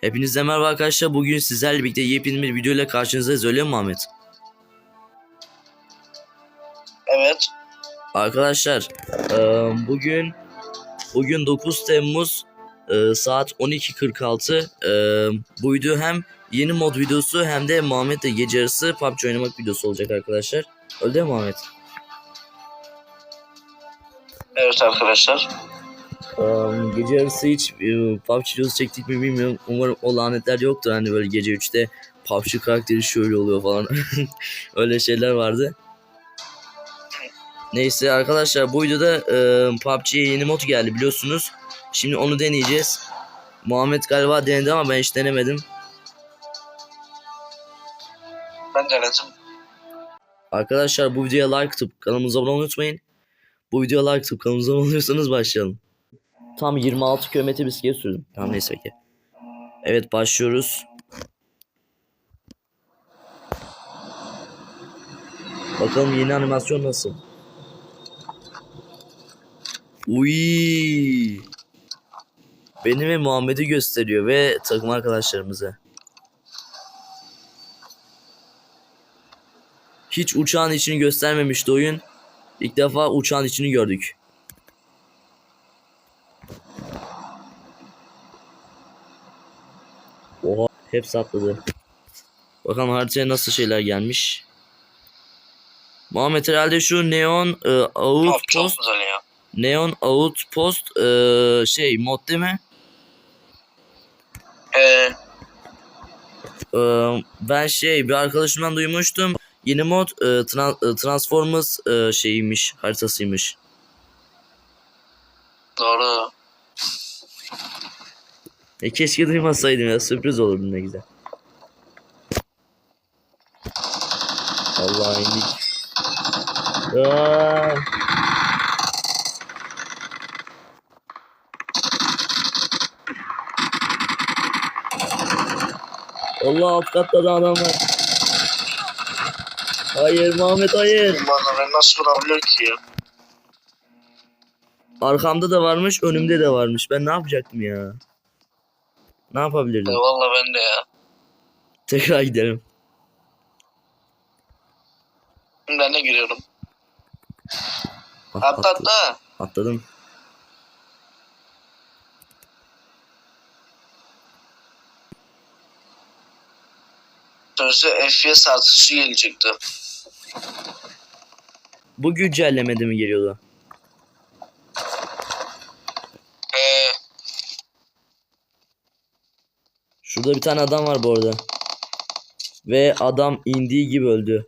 Hepinize merhaba arkadaşlar. Bugün sizlerle birlikte yepyeni bir video ile karşınızdayız. Öyle mi Muhammed? Evet. Arkadaşlar bugün bugün 9 Temmuz saat 12.46 eee, bu video hem yeni mod videosu hem de Muhammed'le gece yarısı PUBG oynamak videosu olacak arkadaşlar. Öyle mi Muhammed? Evet arkadaşlar. Gece yarısı hiç eee, PUBG videosu çektik mi bilmiyorum. Umarım o lanetler yoktur. Hani böyle gece 3'te PUBG karakteri şöyle oluyor falan. Öyle şeyler vardı. Neyse arkadaşlar bu videoda e, PUBG'ye yeni mod geldi biliyorsunuz. Şimdi onu deneyeceğiz. Muhammed galiba denedi ama ben hiç denemedim. Ben denedim. Arkadaşlar bu videoya like atıp kanalımıza abone olmayı unutmayın. Bu videoya like atıp kanalımıza abone oluyorsanız başlayalım. Tam 26 kilometre bisiklet sürdüm. Tamam neyse ki. Evet başlıyoruz. Bakalım yeni animasyon nasıl? Uy. Beni ve Muhammed'i gösteriyor ve takım arkadaşlarımızı. Hiç uçağın içini göstermemişti oyun. İlk defa uçağın içini gördük. Oha hepsi atladı. Bakalım haritaya nasıl şeyler gelmiş. Muhammed herhalde şu Neon e, Outpost. Neon Outpost e, şey mod değil mi? Ee, E, ben şey bir arkadaşımdan duymuştum. Yeni mod e, Tran- e, Transformers e, şeyiymiş haritasıymış. doğru. E keşke duymasaydım ya sürpriz olurdu ne güzel. Allah indik. Aa! Allah alt katta da adam var. Hayır Muhammed hayır. Bana ben nasıl vurabiliyor ki ya? Arkamda da varmış önümde de varmış. Ben ne yapacaktım ya? Ne yapabilirdim? Eyvallah ben de ya. Tekrar gidelim. Ben de giriyorum. Ah, Atla atladım. atla. Atladım. Sözde FPS artışı gelecekti. Bu güncellemede mi geliyordu? Ee, Şurada bir tane adam var bu arada. Ve adam indiği gibi öldü.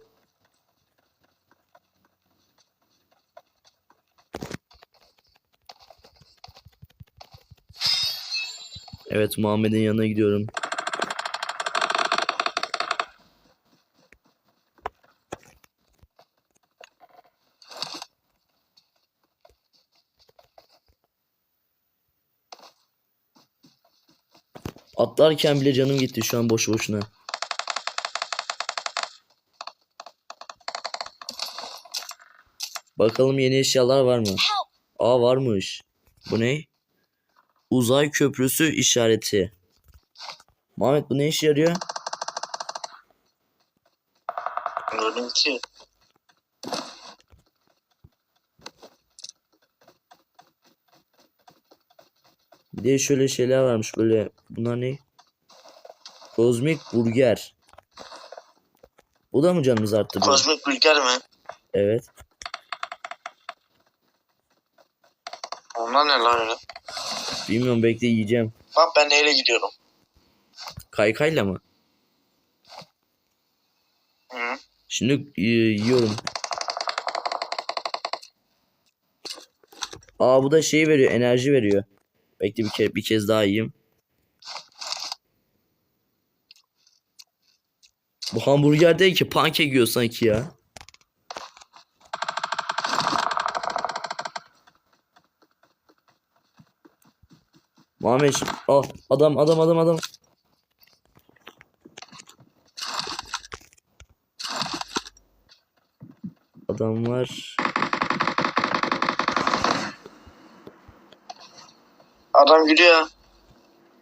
Evet Muhammed'in yanına gidiyorum. Atlarken bile canım gitti şu an boşu boşuna. Bakalım yeni eşyalar var mı? Aa varmış. Bu ne? Uzay köprüsü işareti. Muhammed bu ne işe yarıyor? gördüm ki. Bir de şöyle şeyler varmış böyle. Bunlar ne? Kozmik burger. Bu da mı canımızı arttırıyor? Kozmik Bilger mi? Evet. Onlar ne lan öyle? Bilmiyorum bekle yiyeceğim. Bak ben neyle gidiyorum. Kaykayla mı? Hı. Şimdi e, yiyorum. Aa bu da şey veriyor, enerji veriyor. Bekle bir kere bir kez daha yiyeyim. Bu hamburger değil ki pankek yiyor sanki ya. Muhammed al adam adam adam adam. Adam var. Adam gidiyor.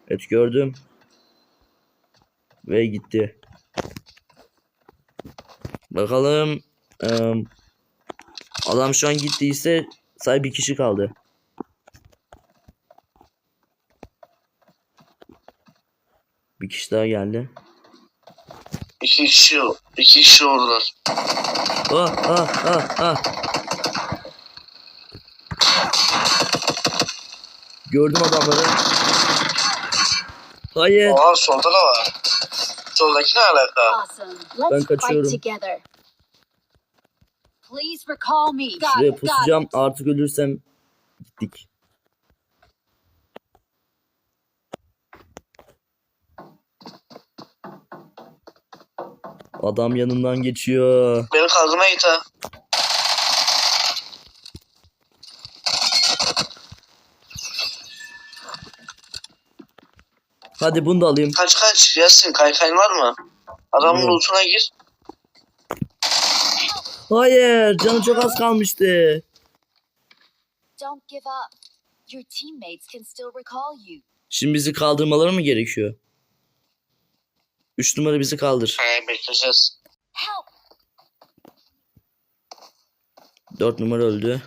Evet gördüm. Ve gitti. Bakalım. adam şu an gittiyse sadece bir kişi kaldı. Bir kişi daha geldi. İki kişi, iki kişi oldular. Ah ah ah ah. Gördüm adamları. Hayır. Oha solda da var. Soldaki ne alaka? Awesome. Let's kaçıyorum. fight together. Please recall me. Got Şuraya it, got pusacağım. it. Artık ölürsem gittik. Adam yanından geçiyor. Beni kaldırmaya git Hadi bunu da alayım. Kaç kaç Yasin kaykayın var mı? Adamın Yok. lootuna gir. Hayır, canı çok az kalmıştı. Don't give up. Your teammates can still recall you. Şimdi bizi kaldırmaları mı gerekiyor? 3 numara bizi kaldır. He bekleyeceğiz. Help! 4 numara öldü.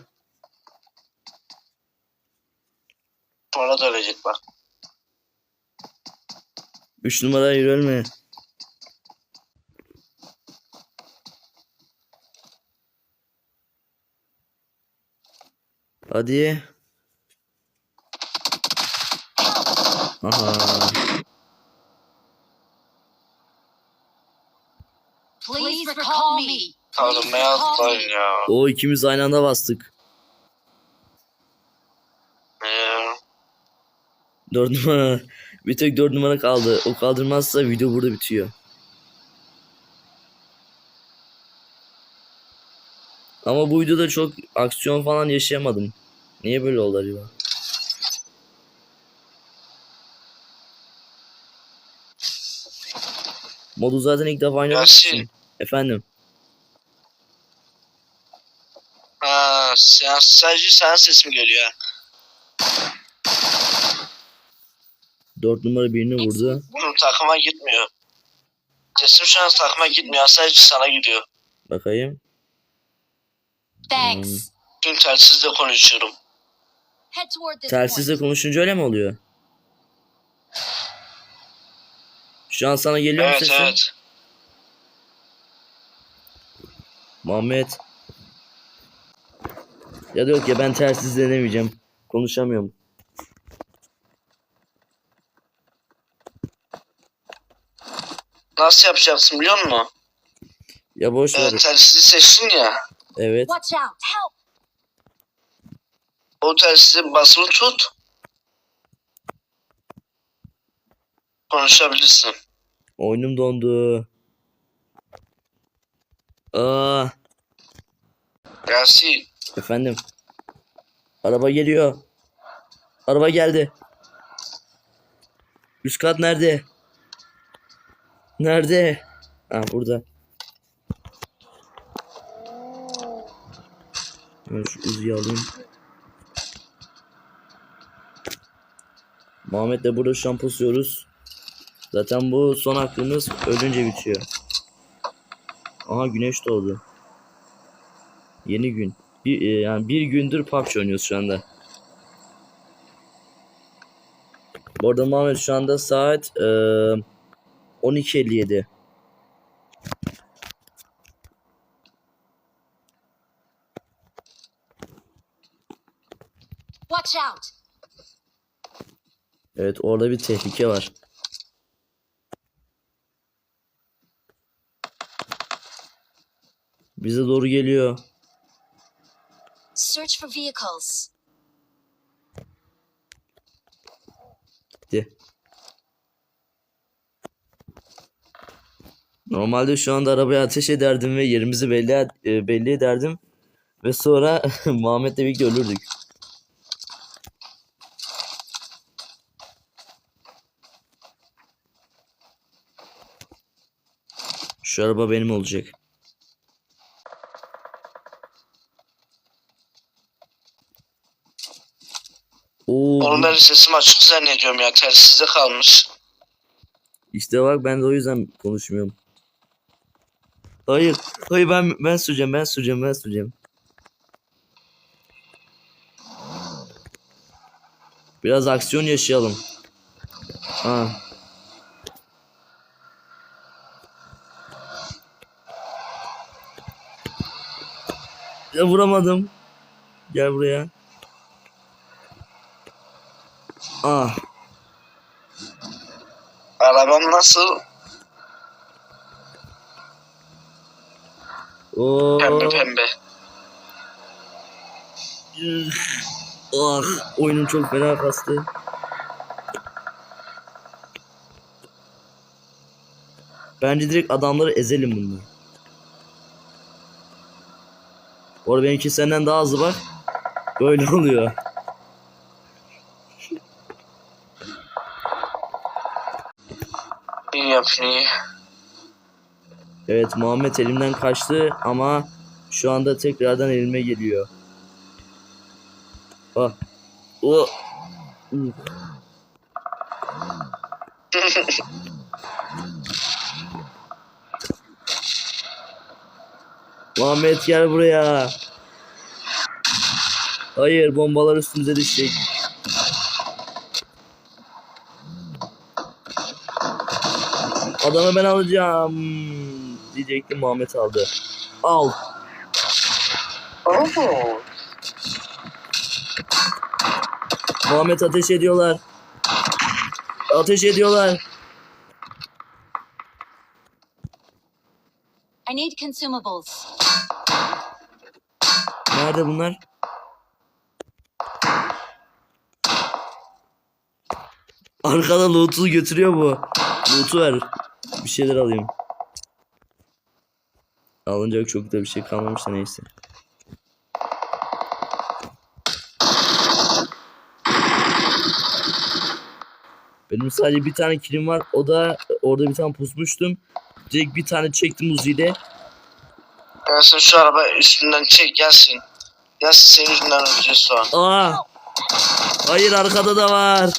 Sonra da ölecek bak. 3 numara hayır ölme. Hadi. Aha. Please recall me. Kaldırmaya atlayın ya. O ikimiz aynı anda bastık. 4 numara. Bir tek 4 numara kaldı. O kaldırmazsa video burada bitiyor. Ama bu videoda çok aksiyon falan yaşayamadım. Niye böyle oldu acaba? Modu zaten ilk defa için. Efendim. ha, sen, sadece sen sesim geliyor. 4 numara birini vurdu. Hı, takıma gitmiyor. Sesim şu an takıma gitmiyor. Sadece sana gidiyor. Bakayım. Thanks. Tüm telsizle konuşuyorum. Head toward this Telsizle konuşunca öyle mi oluyor? Şu an sana geliyor mu Evet sesim? evet. Muhammed. Ya da yok ya ben telsiz denemeyeceğim. Konuşamıyorum. Nasıl yapacaksın biliyor musun? Ya boş ver. Ee, telsizi seçtin ya. Evet. Watch out. Help! O telsizi basılı tut. Konuşabilirsin. Oyunum dondu. Aa, Yasin. efendim. Araba geliyor. Araba geldi. Üst kat nerede? Nerede? Ha burada. Ben şu Uzi'yi alayım. Muhammed'le burada şu. Zaten bu son hakkımız ölünce bitiyor. Aha güneş doğdu. Yeni gün. Bir, e, yani bir gündür PUBG oynuyoruz şu anda. Bu arada Muhammed şu anda saat e, 12.57. Watch out! Evet orada bir tehlike var. Bize doğru geliyor. Search for vehicles. Gitti. Normalde şu anda arabaya ateş ederdim ve yerimizi belli e, belli ederdim ve sonra Muhammed'le birlikte ölürdük. Şu araba benim olacak. Oo, Oğlum ben sesim açık zannediyorum ya. Telsizde kalmış. İşte bak ben de o yüzden konuşmuyorum. Hayır. Hayır ben ben süreceğim ben süreceğim ben süreceğim. Biraz aksiyon yaşayalım. Ha. Ya vuramadım. Gel buraya. Ah. Arabam nasıl? Oo. Pembe pembe. Ah, oyunum çok fena kastı. Bence direkt adamları ezelim bunlar. Bu arada benimki senden daha hızlı bak. Böyle oluyor. İyi iyi. Evet Muhammed elimden kaçtı ama şu anda tekrardan elime geliyor. Ah. O. Uf. Muhammed gel buraya. Hayır bombalar üstümüze düşecek. Adamı ben alacağım. Diyecektim Muhammed aldı. Al. Oo. Muhammed ateş ediyorlar. Ateş ediyorlar. I need consumables. Nerede bunlar? Arkada loot'u götürüyor bu. Loot'u ver. Bir şeyler alayım. Alınacak çok da bir şey kalmamış da neyse. Benim sadece bir tane kilim var. O da orada bir tane pusmuştum. Direkt bir tane çektim Uzi'yle. Gelsin şu araba üstünden çek gelsin. Gelsin senin yüzünden öleceğiz şu an. Aa! Hayır arkada da var.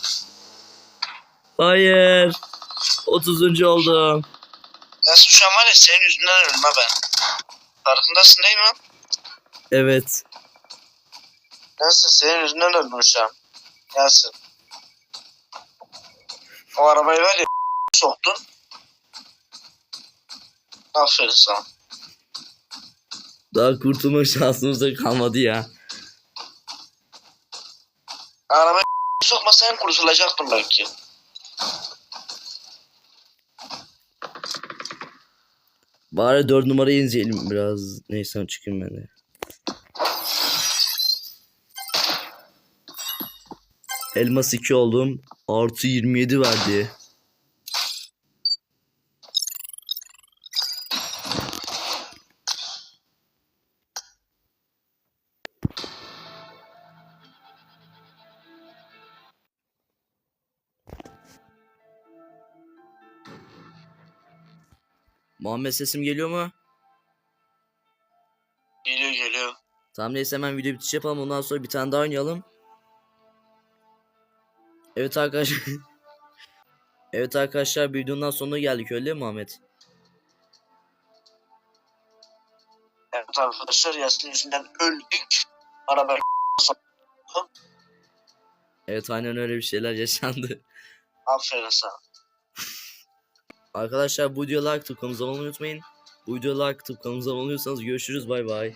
Hayır. 30. oldum. Gelsin şu an var ya senin yüzünden ölme ben. Farkındasın değil mi? Evet. Gelsin senin yüzünden öldüm şu an. Gelsin. O arabayı var ya soktun. Aferin sana. Daha kurtulma şansımız da kalmadı ya. Arabayı sokmasan kurtulacaktım belki. Bari 4 numarayı izleyelim biraz. Neyse çıkayım ben de. Elmas 2 oldum. Artı 27 verdi. Muhammed sesim geliyor mu? Geliyor geliyor. Tamam neyse hemen video bitiş yapalım ondan sonra bir tane daha oynayalım. Evet arkadaşlar. evet arkadaşlar videonun sonuna geldik öyle mi Muhammed? Evet arkadaşlar Yasin yüzünden öldük. Araba Evet aynen öyle bir şeyler yaşandı. aferin sana. Arkadaşlar bu videoya like olmayı unutmayın. Bu videoya like abone oluyorsanız görüşürüz bay bay.